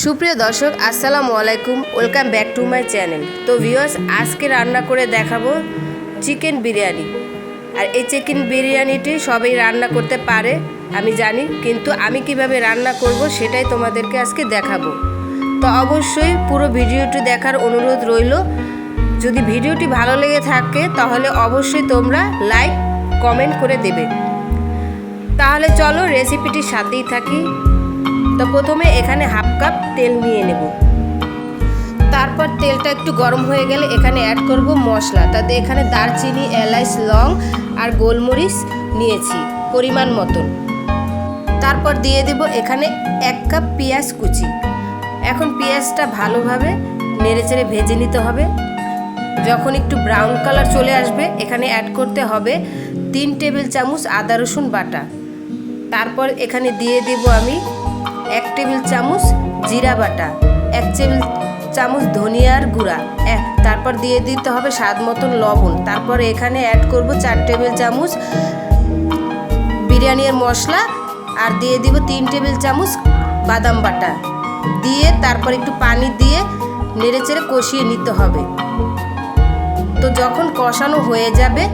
সুপ্রিয় দর্শক, আসসালামু আলাইকুম। Welcome back to my channel তো ভিউয়ার্স আজকে রান্না করে দেখাবো চিকেন বিরিয়ানি। আর এই চিকেন বিরিয়ানিটি সবাই রান্না করতে পারে, আমি জানি, কিন্তু আমি কীভাবে রান্না করব সেটাই তোমাদেরকে আজকে দেখাবো। তো অবশ্যই পুরো ভিডিওটি দেখার অনুরোধ রইল। যদি ভিডিওটি ভালো লেগে থাকে, তাহলে অবশ্যই তোমরা লাইক কমেন্ট করে দেবে। তাহলে চলো রেসিপিটির সাথেই থাকি। তো প্রথমে এখানে হাফ কাপ তেল নিয়ে নেব। তারপর তেলটা একটু গরম হয়ে গেলে এখানে অ্যাড করব মশলা। তাতে এখানে দারচিনি এলাইচ লং আর গোলমরিচ নিয়েছি পরিমাণ মতন। তারপর দিয়ে দেব এখানে এক কাপ পেঁয়াজ কুচি। এখন পেঁয়াজটা ভালোভাবে নেড়েচেড়ে ভেজে নিতে হবে। যখন একটু ব্রাউন কালার চলে আসবে, এখানে অ্যাড করতে হবে তিন টেবিল চামচ আদা রসুন বাটা। তারপর এখানে দিয়ে দেব আমি এক টেবিল চামচ জিরা বাটা, এক টেবিল চামচ ধনিয়ার গুঁড়া, এক। তারপর দিয়ে দিতে হবে স্বাদ মতন লবণ। তারপর এখানে অ্যাড করব চার টেবিল চামচ বিরিয়ানির মশলা আর দিয়ে দিব তিন টেবিল চামচ বাদাম বাটা। দিয়ে তারপর একটু পানি দিয়ে নেড়েচেড়ে কষিয়ে নিতে হবে। তো যখন কষানো হয়ে যাবে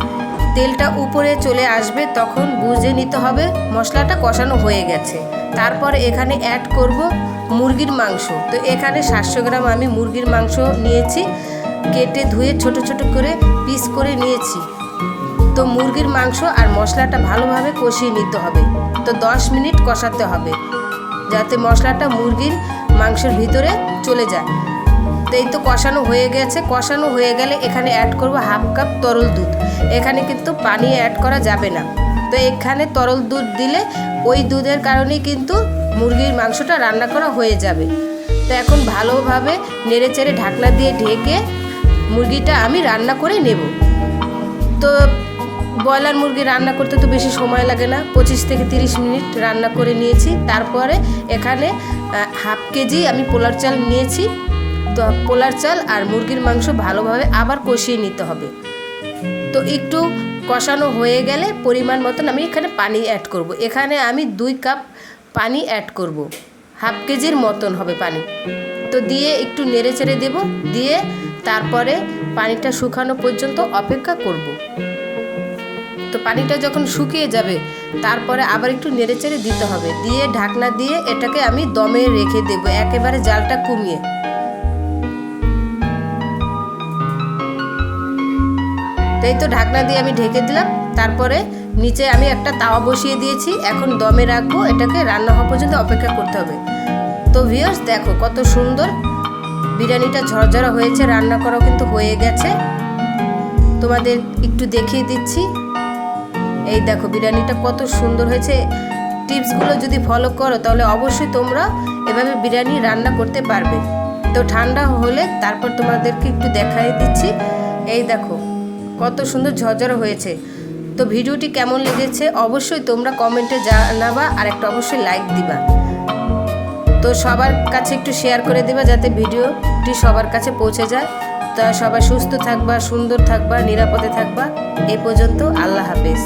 তেলটা উপরে চলে আসবে, তখন বুঝে নিতে হবে মশলাটা কষানো হয়ে গেছে। তারপর এখানে অ্যাড করব মুরগির মাংস। তো এখানে সাতশো গ্রাম আমি মুরগির মাংস নিয়েছি, কেটে ধুয়ে ছোট ছোট করে পিস করে নিয়েছি। তো মুরগির মাংস আর মশলাটা ভালোভাবে কষিয়ে নিতে হবে। তো দশ মিনিট কষাতে হবে, যাতে মশলাটা মুরগির মাংসের ভিতরে চলে যায়। তো এই তো কষানো হয়ে গেছে। কষানো হয়ে গেলে এখানে অ্যাড করব হাফ কাপ তরল দুধ। এখানে কিন্তু পানি অ্যাড করা যাবে না। তো এখানে তরল দুধ দিলে ওই দুধের কারণেই কিন্তু মুরগির মাংসটা রান্না করা হয়ে যাবে। তো এখন ভালোভাবে নেড়ে চেড়ে ঢাকনা দিয়ে ঢেকে মুরগিটা আমি রান্না করে নেব। তো ব্রয়লার মুরগি রান্না করতে তো বেশি সময় লাগে না। পঁচিশ থেকে তিরিশ মিনিট রান্না করে নিয়েছি। তারপরে এখানে হাফ কেজি আমি পোলার চাল নিয়েছি। তো পোলার চাল আর মুরগির মাংস ভালোভাবে আবার কষিয়ে নিতে হবে তো একটু কষানো হয়ে গেলে পরিমাণ মতন আমি এখানে পানি অ্যাড করব। এখানে আমি দুই কাপ পানি অ্যাড করব। হাফ কেজির মতন হবে পানি তো দিয়ে একটু নেড়ে চেড়ে দেবো দিয়ে তারপরে পানিটা শুকানো পর্যন্ত অপেক্ষা করব। তো পানিটা যখন শুকিয়ে যাবে, তারপরে আবার একটু নেড়ে চেড়ে দিতে হবে দিয়ে ঢাকনা দিয়ে এটাকে আমি দমে রেখে দেব একেবারে জালটা কমিয়ে তাই তো ঢাকনা দিয়ে আমি ঢেকে দিলাম। তারপরে নিচে আমি একটা তাওয়া বসিয়ে দিয়েছি। এখন দমে রাখব। এটাকে রান্না হওয়া পর্যন্ত অপেক্ষা করতে হবে। তো ভিউয়ার্স দেখো কত সুন্দর বিরিয়ানিটা ঝরঝরা হয়েছে। রান্না করাও কিন্তু হয়ে গেছে। তোমাদের একটু দেখিয়ে দিচ্ছি। এই দেখো বিরিয়ানিটা কত সুন্দর হয়েছে। টিপসগুলো যদি ফলো করো, তাহলে অবশ্যই তোমরা এভাবে বিরিয়ানি রান্না করতে পারবে। তো ঠান্ডা হলে তারপর তোমাদেরকে একটু দেখাই দিচ্ছি। এই দেখো। কত সুন্দর ঝরঝরা হয়েছে। তো ভিডিওটি কেমন লেগেছে অবশ্যই তোমরা কমেন্টে জানাবা আর একটা অবশ্যই লাইক দিবা। তো সবার কাছে একটু শেয়ার করে দিবা যাতে ভিডিওটি সবার কাছে পৌঁছে যায়। তা সবাই সুস্থ থাকবা, সুন্দর থাকবা, নিরাপদে থাকবা। এ পর্যন্ত আল্লাহ হাফেজ।